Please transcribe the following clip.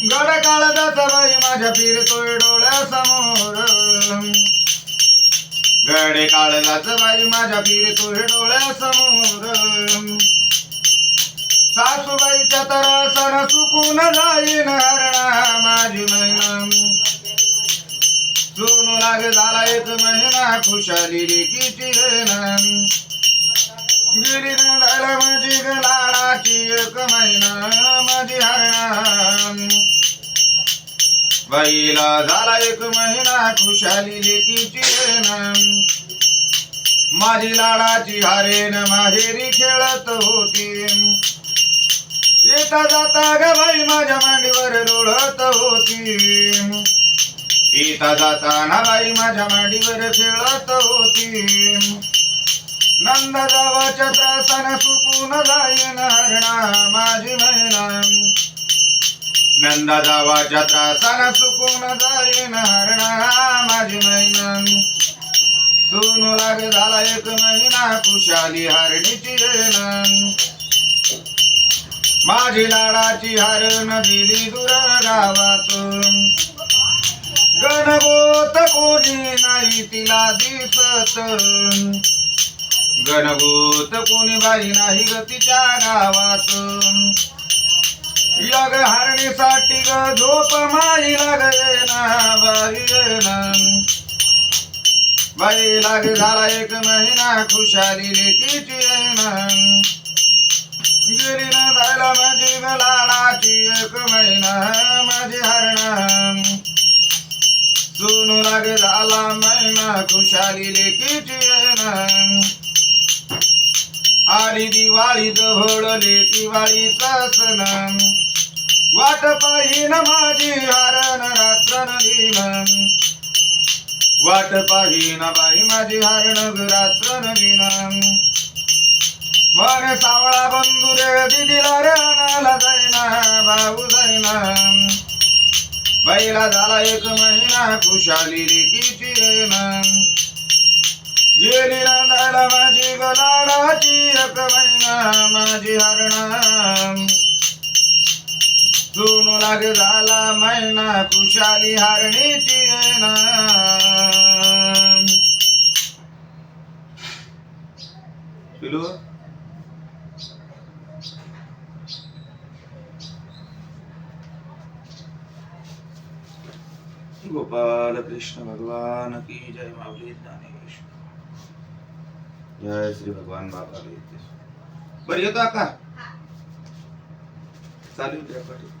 गड काळजाचा बाई माझ्या फिरतोय डोळ्यासमोर. गडे काळजाचा बाई माझ्या फिरतोय डोळ्यासमोर. सासूबाईच्या तरसन सुकून जाईन हरणा माझी महिना सोनू लागे झाला एक महिना खुशाली लेकीची रेना गिरी झालं माझी ग लाडाची एक महिना माझी हरणा. बाईला झाला एक महिना खुशाली लेकीची रेना माझी लाडाची हारेन माहेरी खेळत होती. येता जाता ग बाई माझ्या मांडीवर लोळत होती. येता जाताना बाई माझ्या मांडीवर खेळत होती. नंद जावाच्या त्रासानं सुकून जाईन हरणा माझी महिना नंदा जावाच्या त्रासानं सुकून जाईन हरणा माझी महिना सोनू लाग झाला एक महिना खुशाली हरणीची येणं माझी लाडाची हरण दिली दूर गावातून. गणगोत कोणी नाही तिला दिसत गणगोत कोणी बाई नाही ग तिच्या गावातून. लाग हरणीसाठी ग झोप माई लाग ना बाई बाई लाग झाला एक महिना खुशाली लेकीची ना. गिरीनं झाला माझी गलाडाची एक महिना माझी हरणा. सोनू लागे झाला महिना खुशाली लेकीची ना. आली दिवाळी जवळले दिवाळीचा सण. वाट पाहिन माझी हरण रात्र नवीन. वाट पाहिन बाई माझी हरण रात्र नवीन. मन सावळा बंधू रे दिदीला रे अनाला जाईना भाऊ जाईना. बाईला झाला एक महिना खुशाली लेकीची येणं गेली रांधायला माझी गलाडाची एक महिना माझी हरणा. सोनू लागे झाला महिना खुशाली हरणीची पिलू? गोपाल कृष्ण भगवान की जय मावली ज्ञानेश जय श्री भगवान बाबा बरं येतो का चालू द्या पाटील